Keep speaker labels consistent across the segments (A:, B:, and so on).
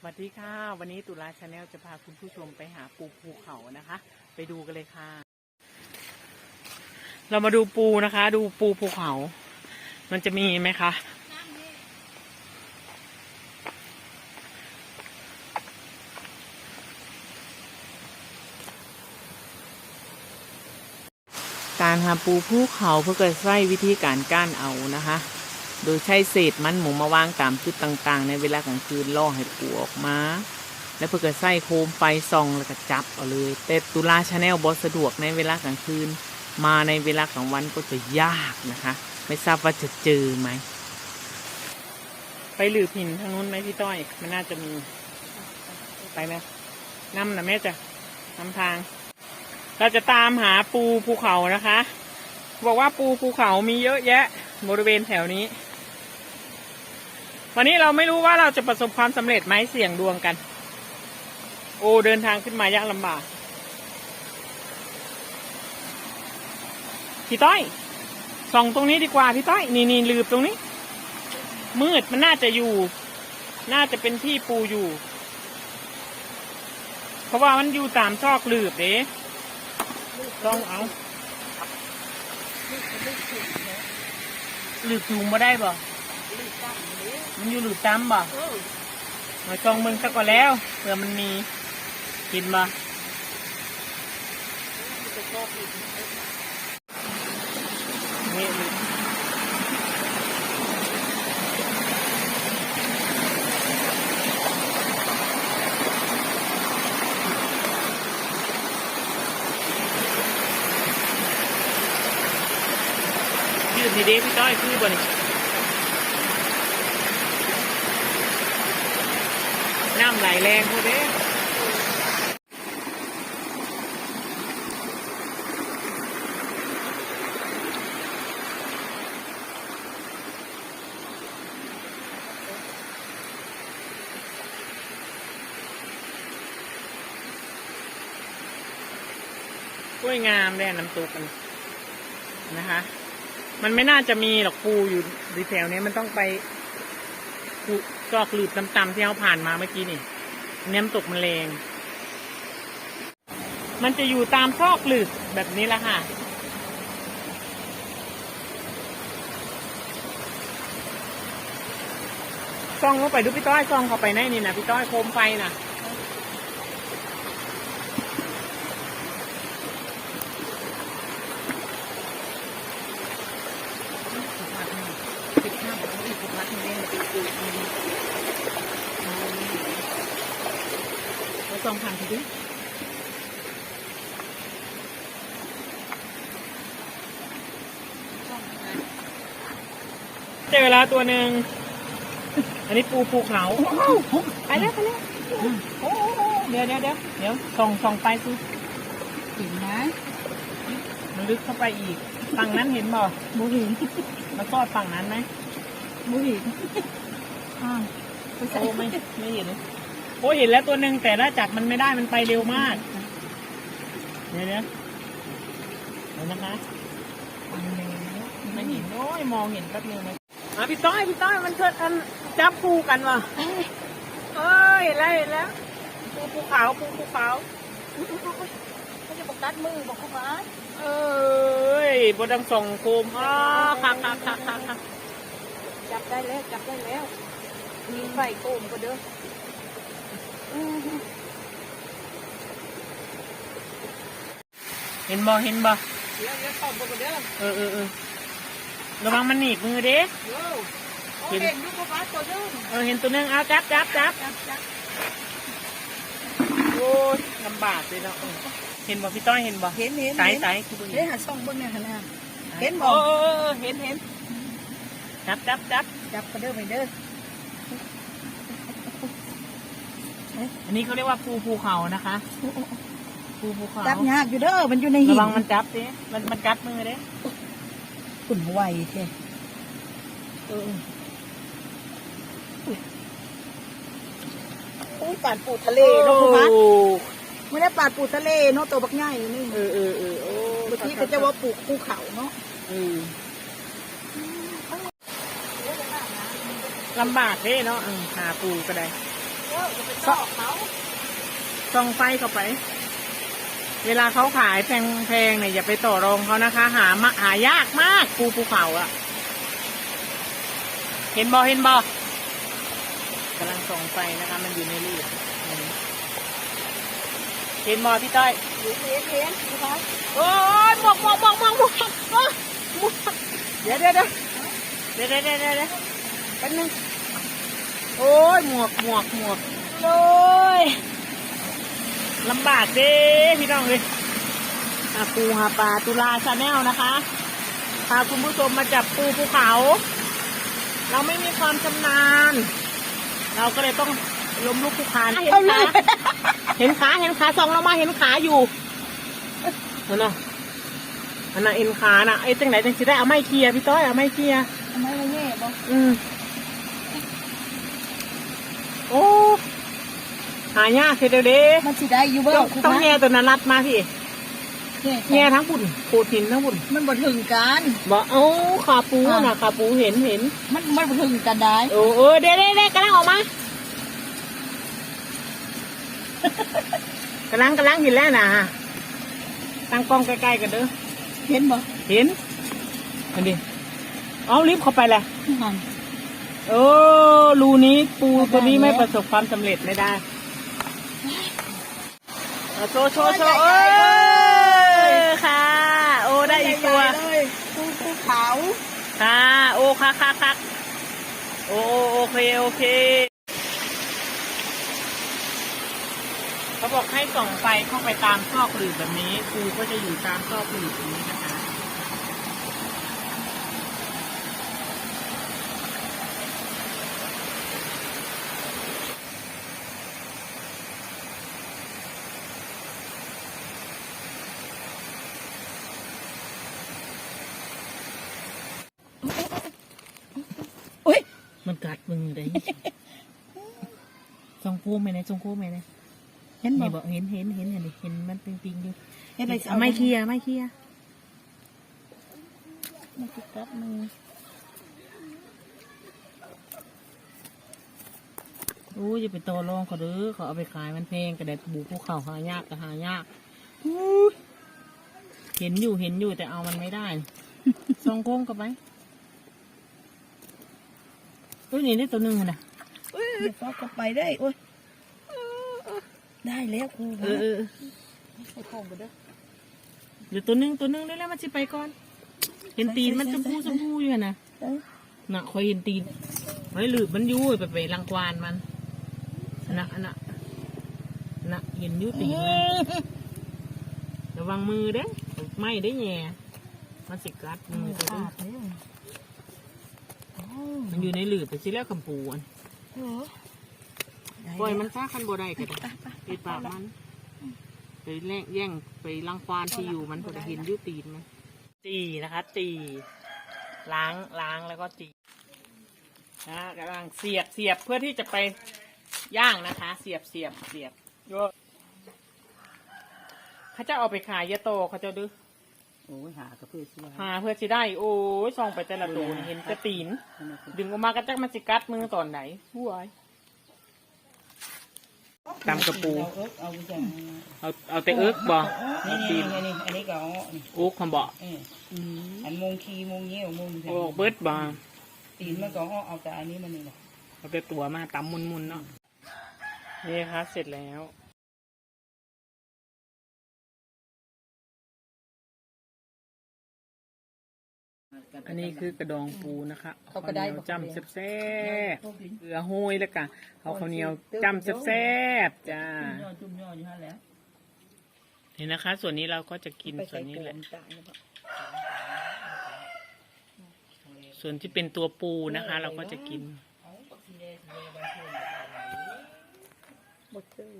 A: สวัสดีค่ะ วันนี้ตุลาชาแนลจะพาคุณผู้ชมไปหาปูภูเขานะคะ ไปดูกันเลยค่ะ เรามาดูปูนะคะ ดูปูภูเขา มันจะมีไหมคะการหาปูภูเขาเพื่อเกิดใช้วิธีการก้านเอานะคะ ดยใช้เศษมันหมูมาวางตามจุดต่างๆ ในเวลากลางคืนล่อให้ปูออกมา แล้วเพื่อเกิดใส่โคมไฟส่องแล้วก็จับเอาเลย แต่ตุลาชาแนลบอสะดวกในเวลากลางคืน มาในเวลากลางวันก็จะยากนะคะ ไม่ทราบว่าจะเจอไหม ไปหลือหินทางนู้นไหมพี่ต้อย มันน่าจะมี ไปไหมน้ำนะแม่จะนำทาง เราจะตามหาปูภูเขานะคะ บอกว่าปูภูเขามีเยอะแยะ บริเวณแถวนี้ วันนี้เราไม่รู้ว่าเราจะประสบความสำเร็จไหมเสี่ยงดวงกัน โอ้เดินทางขึ้นมายากลำบากพี่ต้อยส่องตรงนี้ดีกว่าพี่ต้อยนี่นี่ลืบตรงนี้ มืดมันน่าจะอยู่ น่าจะเป็นที่ปูอยู่ เพราะว่ามันอยู่ตามซอกลืบเด้ต้องเอาลืบจูงมาได้บ่ มันอยู่หลืบจำบ่มาจองมึงซะก่อนแล้วเผื่อมันมีกินบ่นี่ยืดนี่เด้พี่ต้อยคือบ่นี่ำไหลแรงพอเด้กล้วยงามแด่น้ำตกกันนะคะ มันไม่น่าจะมีหรอกปูอยู่ในแถวเนี้ยมันต้องไป ปูจอกหลืบต่ำๆที่เราผ่านมาเมื่อกี้นี่น้ำตกมันแรงมันจะอยู่ตามซอกหลืบแบบนี้แหละค่ะซองเข้าไปดูพี่ต้อยซองเข้าไปในนี่นะพี่ต้อยโคมไฟนะ่ะเราส่อง ผ่านทีดิเจอแล้วตัวหนึ่ง อันนี้ปูภูเขาไปแล้วไปแล้วโอ้โหเดี๋ยวเดี๋ยวเดี๋ยวเดี๋ยวส่องส่องไปสิ
B: เห็นไหม
A: มันลึกเข้าไปอีก ฝั่งนั้นเห็นบ่
B: บูเห็น
A: มันซอดฝั่งนั้นไหม
B: บูเห็นอ้าวไปใส่
A: โอ้ไม่ไม่เห็น โอ้เห็นแล้วตัวหนึ่งแต่ถ้าจับมันไม่ได้มันไปเร็วมากเดี๋ยวเดี๋ยวเดี๋ยวนะคะ
B: ฟังแล้ว
A: ไม่เห็นโอ้ยมองเห็นแป๊บนึงไหมอะพี่ต้อยพี่ต้อยมันเกิดอันจับคู่กันว่ะเอ้ยเห็นแล้วเห็นแล้วปูภูเขาปูภูเขา
B: เขาจะบอกตัดมือบอกเขามา
A: เอ้ยบดังส่องโคมอ้าคักคักคักคักคัก
B: จับได้แล้วจับได้แล้วมีไฟโกมก็เด้ออือฮึ
A: เห็นบ่เห็นบ่
B: เดี๋ยวเดี๋ยวตอบก็เด้อ
A: เออเออเออระวังมันหนีบมือเด้
B: โย่โอ้เห็นลูกกระบะตัวเด้อ
A: เออเห็นตัวหนึงเอาจับจับจับ
B: จับจับ
A: โอ้ยลำบากเลยเนาะเออเห็นบ่พี่ต้อยเห็นบ่
B: เห็นเห็น
A: สาย
B: เห็น
A: สายคือบ่
B: เดี๋
A: เห็
B: ยวนหาช่องเบนเนี่ยขนาดเห็
A: เห็
B: น
A: น
B: บ่
A: บ่เออเออเออเห็นเห็นจับจับจับ
B: จับก็เด้อไปเด้อ
A: อันนี้เขาเรียกว่าปูภูเขานะคะปูภูเขา
B: จับยากอยู่เด้อมันอยู่ในหิ
A: ระ
B: น
A: วังมันจับสิมันมันกัดมือเด้
B: ขุ่นไวแท้
A: เออ
B: อู้ปาดปูทะเลเนาะกระบะ
A: โอ้
B: ไม่ได้ปาดปูทะเลเนาะตัวบักใหญ่นี่
A: เออเออเออโอ้
B: เมื่อกี้ก็จะว่าปลูกภูเขาเนาะ
A: เออลำบากเด้เนาะเออหาปูก็ได้
B: โอ
A: ส่องไฟเข้าไป เวลาเขาขายแพงๆเนี่ยอย่าไปต่อรองเขานะคะหาหายากมากปูภูเขาอะเห็นบอเห็นบอกำลังส่องไฟนะคะ มันอยู่ในรูปเห็นบอพี่ต้อย
B: เห็นเห็นเห็นนะคะ
A: โอ้ยหมกหมกหมกหมกหดี๋ยวเดี๋ยวเดี๋ยวเดี๋ยวเดี๋ยวเดี๋ยวเดี๋ยวเดี๋ยวเดี๋ยวเดี๋ยว โอ้ยหมวกหมวกหมวกโอ้ยลำบากเด้พี่น้องเลยหาปูหาปลาตุลาชาแนลนะคะพาคุณผู้ชมมาจับปูภูเขา เราไม่มีความชำนาญ เราก็เลยต้องล้มลุกคลุกคลานเห็นขาเห็นขาเห็นขาส่องเรามาเห็นขาอยู่นั่นน่ะอันน่ะเอ็นขาน่ะไอ้จังไหนจังสิได้เอาไม้เคลียร์พี่ต้อยเอาไม้เคลียร์
B: ทำไมมาแย่บ่
A: อืมโอ้ หายากเสียเดี๋ยวเด้
B: มันสิได้อยู่บ่
A: ต้องต้องแง่ตัวนั้นรัดมาพี่
B: แย่
A: แง่ทั้งบุญโขดหินทั้งบุญ
B: มันบ่ถึงกัน
A: บอกเอ้าขาปูน่ะขาปูเห็นเห็น
B: มันมันบ่ถึงกันได้
A: โอ้เออเด้เด้เด้กำลังออกมากำลังกำลังเห็นแล้วนะตั้งกล้องใกล้ๆกันเด้อ
B: เห็นบ่
A: เห็นอันนี้เอารีบเข้าไปแหละ
B: หัน
A: เออรูนี้ปูตัวนี้ไม่ประสบความสำเร็จไม่ได้เอา โชว์โชว์โชว์เอ้ยค่ะ โอ้ได้อีกตัว
B: เลยภูภูเขา
A: ค่ะโอ้ค่ะค่ะค่ะโอ้โอเคโอเค เขาบอกให้ส่องไฟเข้าไปตามซอกหลืบแบบนี้ปูก็จะอยู่ตามซอกหลืบแบบนี้นะคะ กัดมึงได้ทรงพูไหมเนี่ยทรงพูไหมเนี่ย
B: เห็นบ่
A: นี่บอกเห็นเห็นเห็นเห็นดิเห็นมันปิงปิงๆอยู่
B: เห็นอะไร
A: เอาไม่เคลียร์ไม่เคลียร์
B: มันสิกัดมือ
A: โอ้ยอย่าไปต่อรองเขาเด้อเขาเอาไปขายมันแพงกระเด็ดบูภูเขาหายากก็หายากอู้ยเห็นอยู่เห็นอยู่แต่เอามันไม่ได้ทรงโค้งกับไหม ตัวนี้ได้ตัวหนึ่งนะ
B: เอ้ยเดี๋ยวเขาก็ไปได้โอ้ยได้แล้วครู
A: เออ
B: ใส่ของไปเด้อ
A: เดี๋ยวตัวหนึ่งตัวหนึ่งได้แล้วมันจะไปก่อน เห็นตีนมันชมพูชมพูอยู่นะ
B: เออ
A: น่ะคอยเห็นตีนเฮ้หลืบมันยู่ไปไปรังควานมันน่ะน่ะน่ะเห็นยู่ตีนระวังมือเด้ไม่ได้แง่มันสิกัดมือตัว
B: ขา
A: นี้
B: ดเลยโอ้
A: มันอยู่ในหลืบไปสิแล้วคำปูอัน
B: โหได้
A: ปล่อย
B: แล้ว
A: มันซ่าคันบ่ได้ก็ได้ไปปากมันไปแย่งแย่งไปรังควานที่อยู่มันพอจะเห็นอยู่ตีนมันจีนะคะจีล้างล้างแล้วก็จีนะกำลังเสียบเสียบเพื่อที่จะไปย่างนะคะ เสียบเสียบเสียบโยเขาจะเอาไปขายยะโตเขาจะดื้อ
B: โอ้ยหากระเพื่อเสื้อ
A: หาเพื่อจะได้ โอ้ยส่องไปแต่ละตัวนี่เห็นแต่ตีน ดึงออกมาก็จะมาสิกัดมือตอนไหนหัวายตำกระปู
B: เอาเอิ๊กเอาไปจัง
A: เอาเอาแต่เอิกบ่
B: นี่นี่นี่นี่อันนี้ก็เอานี่
A: อุกคำบ่
B: เอออันมงคีมงเงี้ยวมง
A: โอ้เบิดบ่
B: ตีนมันก็เอาเอาแต่อันนี้มันนี่แหละ
A: เอาแต่ตัวมาตำมุนๆเนาะนี่ครับเสร็จแล้ว อันนี้คือกระดองปูนะคะเอาข้าวเหนียวจ้ำแซ่บๆเกลือโห้ยแล้วกันเอาข้าวเหนียวจ้ำแซ่บๆจ้า
B: ย่อจุ่มย่ออยู่ฮะแล้ว
A: นี่นะคะ ส่วนนี้เราก็จะกิน
B: ไป
A: ส่ว
B: ใส่
A: นนี้
B: โก
A: แหละ
B: มตายแล้วบ่
A: ส่วนที่เป็นตัวปูนะคะ เราก็จะกิน
B: บดเจอ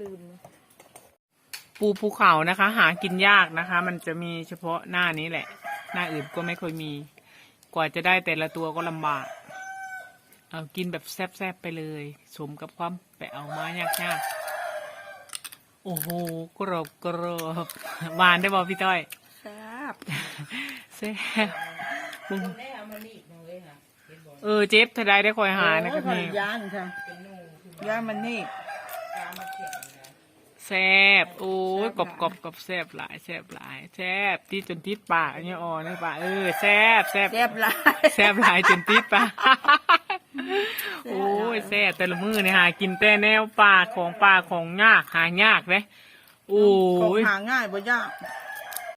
B: ลืม
A: ปูภูเขานะคะ หากินยากนะคะ มันจะมีเฉพาะหน้านี้แหละ หน้าอื่นก็ไม่ค่อยมี กว่าจะได้แต่ละตัวก็ลำบาก เอากินแบบแซ่บๆไปเลย สมกับความไปเอามายากๆ โอ้โห กรอบกรอบหวานได้บอกพี่ต้อย
B: ครับ
A: แซ่บเออเจ็บถ้าได้ได้คอยหานะครับนี่
B: ย่านค่ะยามันนี่
A: แซ่บโอ้ยกรอบกรอบกรอบแซ่บหลายแซ่บหลายแซ่บที่จนติดปากอันนี้อ่อนนะปากเออแซ่บแซ่บ
B: แซ่บหลาย
A: แซ่บหลายจนติดปากโอ้ยแซ่บแต่ละมือเนี่ยหากินแต่แนวปลาของปลาของยากหายากเลยโอ้
B: ของ
A: ย
B: หาง่ายบ่ยาก